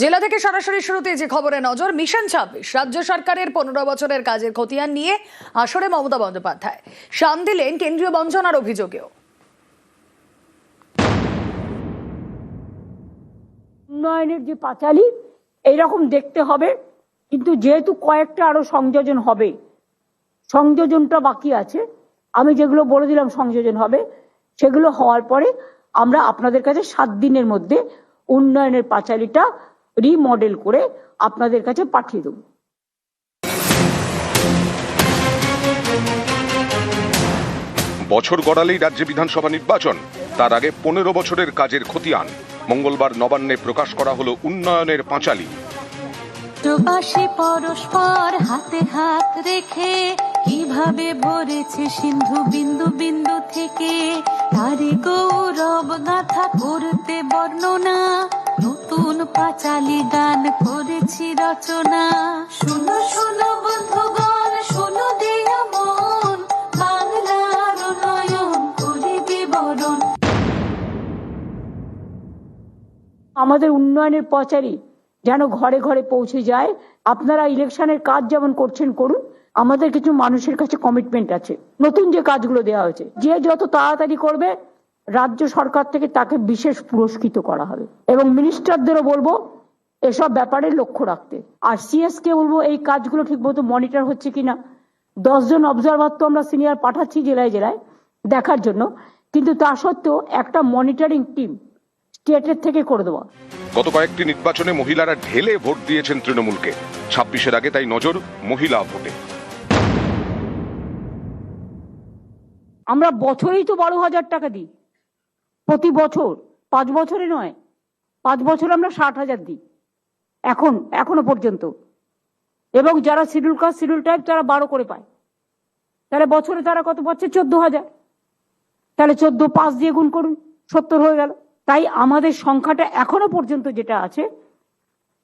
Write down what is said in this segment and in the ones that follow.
জেলা থেকে সরাসরি শুরুতে যে খবরে নজর, মিশন ছাব্বিশ, রাজ্য সরকারের পনেরো বছরের কাজের খতিয়ান নিয়ে আসরে মমতা বন্দ্যোপাধ্যায়। শান দিলেন কেন্দ্রীয় বঞ্চনার অভিযোগেও। উন্নয়নের যে পাঁচালী, এইরকম দেখতে হবে। কিন্তু যেহেতু কয়েকটা আরও সংযোজন হবে, সংযোজনটা বাকি আছে। আমি যেগুলো বলে দিলাম সংযোজন হবে, সেগুলো হওয়ার পরে আমরা আপনাদের কাছে সাত দিনের মধ্যে উন্নয়নের পাঁচালীটা রিমডেল করে আপনাদের কাছে পাঠিয়ে দেবো। বছর গড়ালেই রাজ্যে বিধানসভা নির্বাচন তার আগে পনেরো বছরের কাজের খতিয়ান। মঙ্গলবার নবান্নে প্রকাশ করা হলো উন্নয়নের পাঁচালী। প্রবাসী পরস্পর হাতে হাত রেখে কীভাবে ভরেছে সিন্ধু বিন্দু বিন্দু থেকে? তারে গৌরব গাথা করতে বর্ণনা নতুন পাঁচালি গান করেছি রচনা। শুনো শুনো বন্ধুগণ, শুনো দেয় মন। বাংলার নয়ন আমাদের উন্নয়নের পচারি যেন ঘরে ঘরে পৌঁছে যায়। আপনারা ইলেকশনের কাজ যেমন করছেন, করুন। আমাদের কিছু মানুষের কাছে কমিটমেন্ট আছে। নতুন যে কাজগুলো দেওয়া হয়েছে, যে যত তাড়াতাড়ি করবে রাজ্য সরকার থেকে তাকে বিশেষ পুরস্কৃত করা হবে। এবং মিনিস্টারদেরও বলব এসব ব্যাপারে লক্ষ্য রাখতে। আর সিএস কে বলব এই কাজগুলো ঠিকমতো মনিটর হচ্ছে কিনা দশজন অবজারভার তো আমরা সিনিয়র পাঠাচ্ছি জেলায় জেলায় দেখার জন্য। কিন্তু তা সত্ত্বেও একটা মনিটরিং টিম স্টেটের থেকে করে দেওয়া। গত কয়েকটি নির্বাচনে মহিলারা ঢেলে ভোট দিয়েছেন তৃণমূলকে। ছাব্বিশের আগে তাই নজর মহিলা ভোটে। আমরা বছরেই তো বারো হাজার টাকা দিই। প্রতি বছর, পাঁচ বছরে নয়, পাঁচ বছর আমরা ষাট হাজার দিই। এখন, এখনও পর্যন্ত। এবং যারা শিডিউল কাস্ট শিডিউল টাইপ তারা বারো করে পায়। তাহলে বছরে তারা কত পাচ্ছে? চোদ্দ হাজার। তাহলে চোদ্দ পাঁচ দিয়ে গুণ করুন, সত্তর হয়ে গেল। তাই আমাদের সংখ্যাটা এখনও পর্যন্ত যেটা আছে,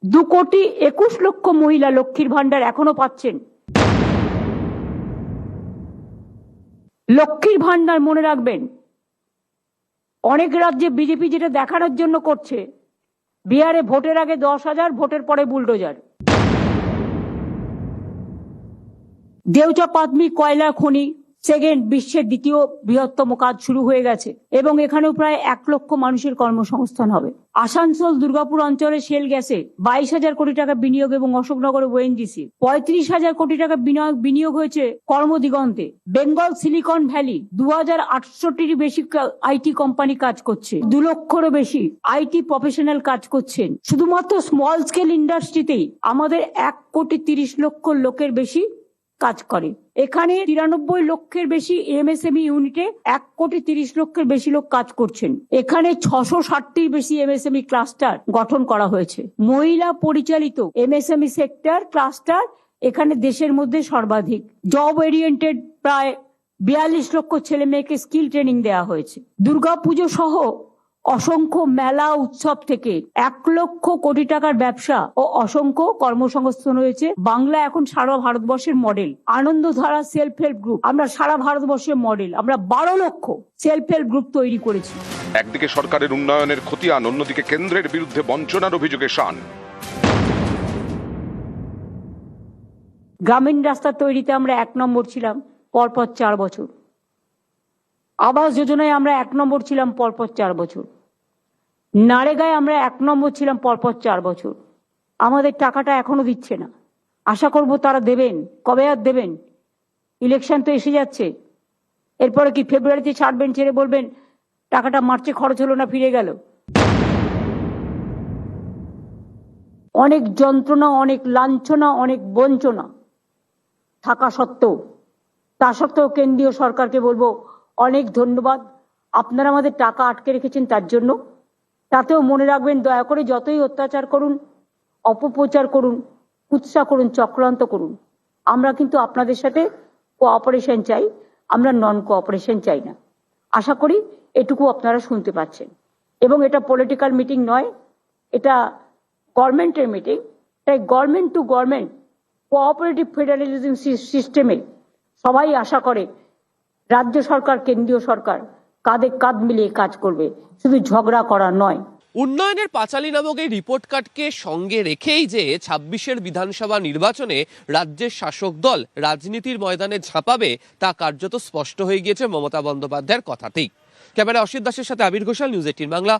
দু কোটি একুশ লক্ষ মহিলা লক্ষ্মীর ভান্ডার এখনও পাচ্ছেন। লক্ষ্মীর ভান্ডার মনে রাখবেন অনেক রাজ্যে বিজেপি যেটা দেখানোর জন্য করছে। বিহারে ভোটের আগে দশ হাজার, ভোটের পরে বুলডোজার। দেউচা পাতমি কয়লা খনি সেকেন্ড বিশ্বের দ্বিতীয় বৃহত্তম কাজ শুরু হয়ে গেছে এবং এখানেও প্রায় এক লক্ষ মানুষের কর্মসংস্থান হবে। আসানসোল, দুর্গাপুর অঞ্চলে শেল গ্যাসে বাইশ হাজার কোটি টাকা বিনিয়োগ এবং অশোকনগরে ওএনজিসি। পঁয়ত্রিশ হাজার কোটি টাকা বিনিয়োগ হয়েছে কর্মদিগন্তে। বেঙ্গল সিলিকন ভ্যালি দু হাজার আটষট্টির বেশি আইটি কোম্পানি কাজ করছে। দু লক্ষরও বেশি আইটি প্রফেশনাল কাজ করছেন। শুধুমাত্র স্মল স্কেল ইন্ডাস্ট্রিতেই আমাদের এক কোটি তিরিশ লক্ষ লোকের বেশি কাজ করে। এখানে তিরানব্বই লক্ষের বেশি এমএসএমই ইউনিটে এক কোটি তিরিশ লক্ষের বেশি লোক কাজ করছেন। এখানে ছশো ষাটটির বেশি এমএসএমই ক্লাস্টার গঠন করা হয়েছে। মহিলা পরিচালিত এমএসএমই সেক্টর ক্লাস্টার এখানে দেশের মধ্যে সর্বাধিক। জব ওরিয়েন্টেড প্রায় বিয়াল্লিশ লক্ষ ছেলে মেয়েকে স্কিল ট্রেনিং দেওয়া হয়েছে। দুর্গাপুজো সহ অসংখ্য মেলা উৎসব থেকে এক লক্ষ কোটি টাকার ব্যবসা ও অসংখ্য কর্মসংস্থান হয়েছে বাংলা এখন সারা ভারতবর্ষের model Anandadhara self help group আমরা সারা ভারতবর্ষের মডেল আমরা বারো লক্ষ সেলফ হেল্প গ্রুপ তৈরি করেছি। একদিকে সরকারের উন্নয়নের খতিয়ান অন্যদিকে কেন্দ্রের বিরুদ্ধে বঞ্চনার অভিযোগে শান। গ্রামীণ রাস্তা তৈরিতে আমরা এক নম্বর ছিলাম পরপর চার বছর। আবাস যোজনায় আমরা এক নম্বর ছিলাম পরপর চার বছর। নারেগায় আমরা এক নম্বর ছিলাম পরপর চার বছর। আমাদের টাকাটা এখনও দিচ্ছে না। আশা করব তারা দেবেন, কবে আর দেবেন? ইলেকশন তো এসে যাচ্ছে। এরপরে কি ফেব্রুয়ারিতে ছাড়বেন, ছেড়ে বলবেন, টাকাটা মার্চে খরচ হলো না, ফিরে গেল? অনেক যন্ত্রণা, অনেক লাঞ্ছনা, অনেক বঞ্চনা থাকা সত্ত্বেও, তা সত্ত্বেও কেন্দ্রীয় সরকারকে বলব অনেক ধন্যবাদ। আপনারা আমাদের টাকা আটকে রেখেছেন তার জন্য। তাতেও মনে রাখবেন, দয়া করে যতই অত্যাচার করুন, অপপ্রচার করুন উৎসাহ করুন, চক্রান্ত করুন, আমরা কিন্তু আপনাদের সাথে কোঅপারেশন চাই, আমরা নন কোঅপারেশন চাই না। আশা করি এটুকু আপনারা শুনতে পাচ্ছেন। এবং এটা পলিটিক্যাল মিটিং নয়, এটা গভর্নমেন্টের মিটিং তাই government to government cooperative federalism সিস্টেমে সবাই আশা করে রাজ্য সরকার, কেন্দ্রীয় সরকার কাঁধে কাঁধ মিলিয়ে কাজ করবে। শুধু ঝগড়া করা নয়। উন্নয়নের পাঁচালী নামক এই রিপোর্ট কার্ডকে সঙ্গে রেখেই যে ছাব্বিশের বিধানসভা নির্বাচনে রাজ্যের শাসক দল রাজনীতির ময়দানে ঝাঁপাবে, তা কার্যত স্পষ্ট হয়ে গিয়েছে মমতা বন্দ্যোপাধ্যায়ের কথাতেই। ক্যামেরা অসিত দাসের সাথে আবির ঘোষাল, নিউজ এইটিন বাংলা